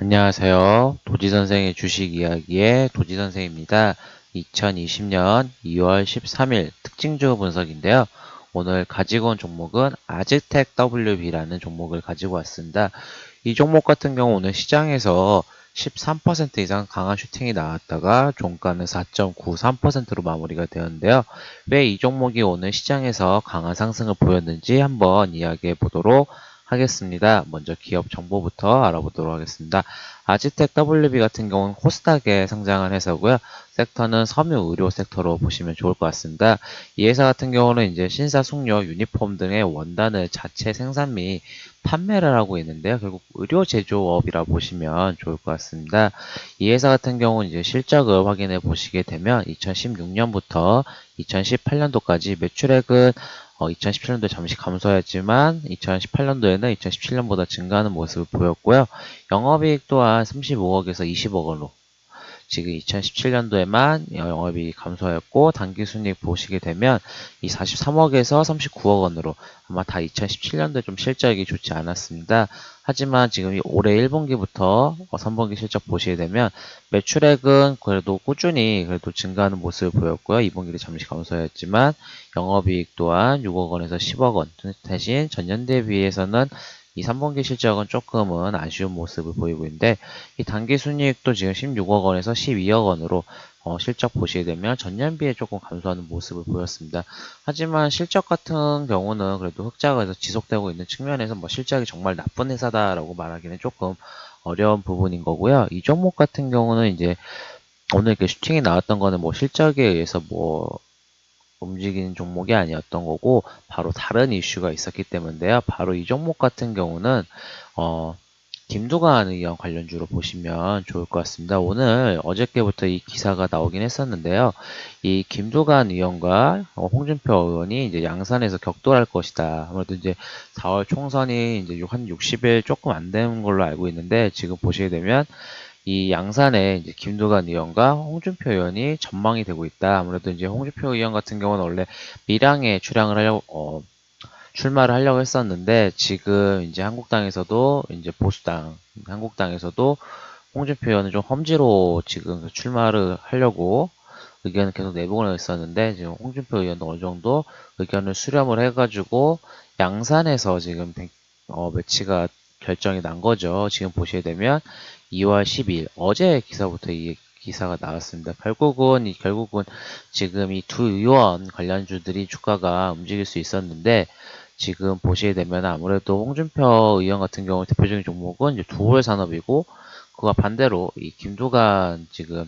안녕하세요. 도지선생의 주식 이야기의 도지선생입니다. 2020년 2월 13일 특징주 분석인데요. 오늘 가지고 온 종목은 아즈텍 WB라는 종목을 가지고 왔습니다. 이 종목 같은 경우 오늘 시장에서 13% 이상 강한 슈팅이 나왔다가 종가는 4.93%로 마무리가 되었는데요. 왜 이 종목이 오늘 시장에서 강한 상승을 보였는지 한번 이야기해 보도록 하겠습니다. 먼저 기업 정보부터 알아보도록 하겠습니다. 아지텍 WB 같은 경우는 코스닥에 상장한 회사고요. 섹터는 섬유 의료 섹터로 보시면 좋을 것 같습니다. 이 회사 같은 경우는 이제 신사 숙녀 유니폼 등의 원단을 자체 생산 및 판매를 하고 있는데요. 결국 의료 제조업이라 보시면 좋을 것 같습니다. 이 회사 같은 경우는 이제 실적을 확인해 보시게 되면 2016년부터 2018년도까지 매출액은 어, 2017년도에 잠시 감소했지만 2018년도에는 2017년보다 증가하는 모습을 보였고요. 영업이익 또한 35억에서 20억 원으로 지금 2017년도에만 영업이익 감소했고 단기순이익 보시게 되면 이 43억에서 39억 원으로 아마 다 2017년도에 좀 실적이 좋지 않았습니다. 하지만 지금 이 올해 1분기부터 3분기 실적 보시게 되면 매출액은 그래도 꾸준히 그래도 증가하는 모습을 보였고요. 2분기도 잠시 감소했지만 영업이익 또한 6억 원에서 10억 원 대신 전년 대비해서는 이 3분기 실적은 조금은 아쉬운 모습을 보이고 있는데 이 단기 순이익도 지금 16억 원에서 12억 원으로 어, 실적 보시게 되면 전년비에 조금 감소하는 모습을 보였습니다. 하지만 실적 같은 경우는 그래도 흑자가 지속되고 있는 측면에서 뭐 실적이 정말 나쁜 회사다라고 말하기는 조금 어려운 부분인 거고요. 이 종목 같은 경우는 이제 오늘 이렇게 슈팅이 나왔던 거는 뭐 실적에 의해서 뭐 움직이는 종목이 아니었던 거고 바로 다른 이슈가 있었기 때문인데요. 바로 이 종목 같은 경우는 어, 김두관 의원 관련주로 보시면 좋을 것 같습니다. 오늘 어저께부터 이 기사가 나오긴 했었는데요. 이 김두관 의원과 홍준표 의원이 이제 양산에서 격돌할 것이다. 아무래도 이제 4월 총선이 이제 한 60일 조금 안 되는 걸로 알고 있는데 지금 보시게 되면 이 양산에 이제 김두관 의원과 홍준표 의원이 전망이 되고 있다. 아무래도 이제 홍준표 의원 같은 경우는 원래 밀양에 출향을 하려고 어, 출마를 하려고 했었는데 지금 이제 한국당에서도 이제 보수당 한국당에서도 홍준표 의원은 좀 험지로 지금 출마를 하려고 의견을 계속 내보내고 있었는데 지금 홍준표 의원도 어느 정도 의견을 수렴을 해가지고 양산에서 지금 어, 매치가 결정이 난 거죠. 지금 보시게 되면 2월 10일 어제 기사부터 이 기사가 나왔습니다. 결국은 결국은 지금 이 두 의원 관련주들이 주가가 움직일 수 있었는데 지금 보시게 되면 아무래도 홍준표 의원 같은 경우 대표적인 종목은 이제 두월 산업이고 그와 반대로 이 김두관 지금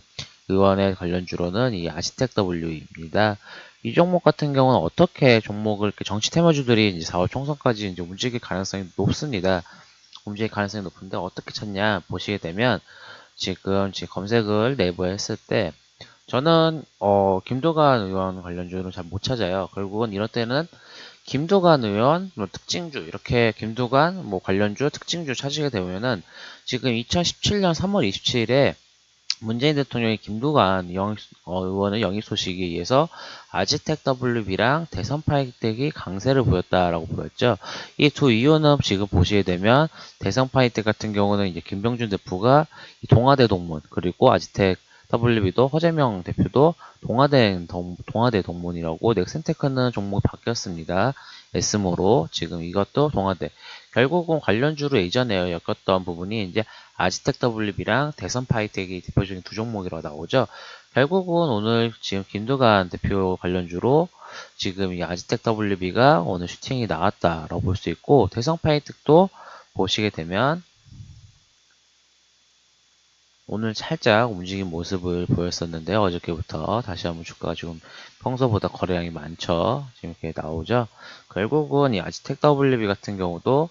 의원의 관련주로는 이 아시텍 W입니다. 이 종목 같은 경우는 어떻게 종목을 이렇게 정치 테마주들이 이제 4월 총선까지 이제 움직일 가능성이 높습니다. 움직일 가능성이 높은데 어떻게 찾냐 보시게 되면 지금 지금 검색을 네이버에 했을 때 저는 어 김도관 의원 관련주는 잘못 찾아요. 결국은 이럴 때는 김도관 의원 뭐 특징주 이렇게 김도관 뭐 관련주 특징주 찾으게 되면은 지금 2017년 3월 27일에 문재인 대통령이 김두관 영, 어, 의원의 영입 소식에 의해서 아지텍 WB랑 대선 파이텍이 강세를 보였다라고 보였죠. 이 두 의원은 지금 보시게 되면 대선 파이텍 같은 경우는 이제 김병준 대표가 동아대 동문 그리고 아지텍 WB도 허재명 대표도 동아대, 동, 동아대 동문이라고 넥센테크는 종목이 바뀌었습니다. 에스모로 지금 이것도 동아대 결국은 관련주로 예전에 엮였던 부분이 이제 아지텍 WB랑 대선 파이텍이 대표적인 두 종목이라고 나오죠. 결국은 오늘 지금 김두관 대표 관련주로 지금 이 아지텍 WB가 오늘 슈팅이 나왔다라고 볼 수 있고 대선 파이텍도 보시게 되면 오늘 살짝 움직인 모습을 보였었는데요. 어저께부터 다시 한번 주가가 지금 평소보다 거래량이 많죠. 지금 이렇게 나오죠. 결국은 이 아지텍 WB 같은 경우도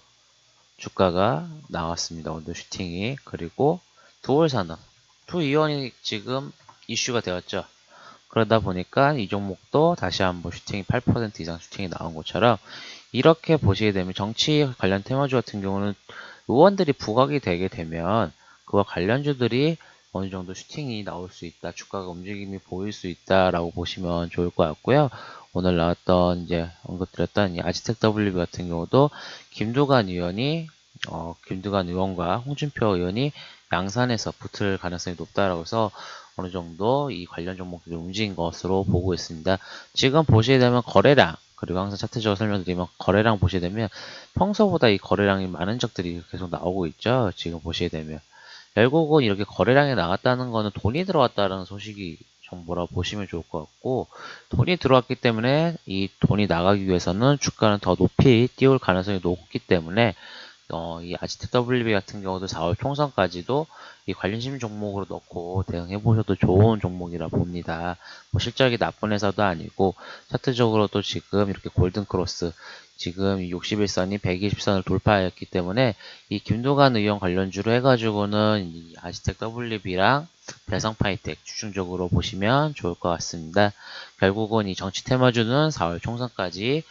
주가가 나왔습니다. 오늘 슈팅이. 그리고 두월 산업. 투 이원이 지금 이슈가 되었죠. 그러다 보니까 이 종목도 다시 한번 슈팅이 8% 이상 슈팅이 나온 것처럼 이렇게 보시게 되면 정치 관련 테마주 같은 경우는 의원들이 부각이 되게 되면 그와 관련주들이 어느 정도 슈팅이 나올 수 있다, 주가가 움직임이 보일 수 있다라고 보시면 좋을 것 같고요. 오늘 나왔던 이제 언급드렸던 이 아지텍 WB 같은 경우도 김도관 의원이 어, 김두관 의원과 홍준표 의원이 양산에서 붙을 가능성이 높다라고 해서 어느 정도 이 관련 종목들이 움직인 것으로 보고 있습니다. 지금 보시게 되면 거래량 그리고 항상 차트적으로 설명드리면 거래량 보시게 되면 평소보다 이 거래량이 많은 적들이 계속 나오고 있죠. 지금 보시게 되면 결국은 이렇게 거래량이 나갔다는 거는 돈이 들어왔다는 소식이 정보라 보시면 좋을 것 같고 돈이 들어왔기 때문에 이 돈이 나가기 위해서는 주가는 더 높이 띄울 가능성이 높기 때문에 어, 이 아지트 WB 같은 경우도 4월 총선까지도 이 관련심 종목으로 넣고 대응해 보셔도 좋은 종목이라 봅니다. 뭐 실적이 나쁜 회사도 아니고 차트적으로도 지금 이렇게 골든 크로스 지금 61선이 120선을 돌파했기 때문에 이 김도관 의원 관련주로 해가지고는 이 아지텍 WB랑 배성파이텍 집중적으로 보시면 좋을 것 같습니다. 결국은 이 정치 테마주는 4월 총선까지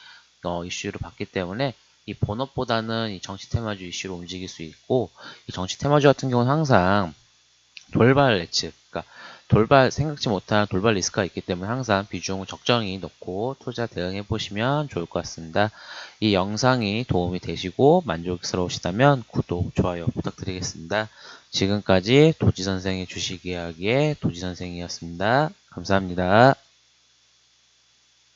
어, 이슈를 받기 때문에 이 본업보다는 이 정치 테마주 이슈로 움직일 수 있고 이 정치 테마주 같은 경우는 항상 돌발 예측, 그러니까 돌발 생각지 못한 돌발 리스크가 있기 때문에 항상 비중을 적정히 넣고 투자 대응해 보시면 좋을 것 같습니다. 이 영상이 도움이 되시고 만족스러우시다면 구독, 좋아요 부탁드리겠습니다. 지금까지 도지 선생의 주식 이야기의 도지 선생이었습니다. 감사합니다.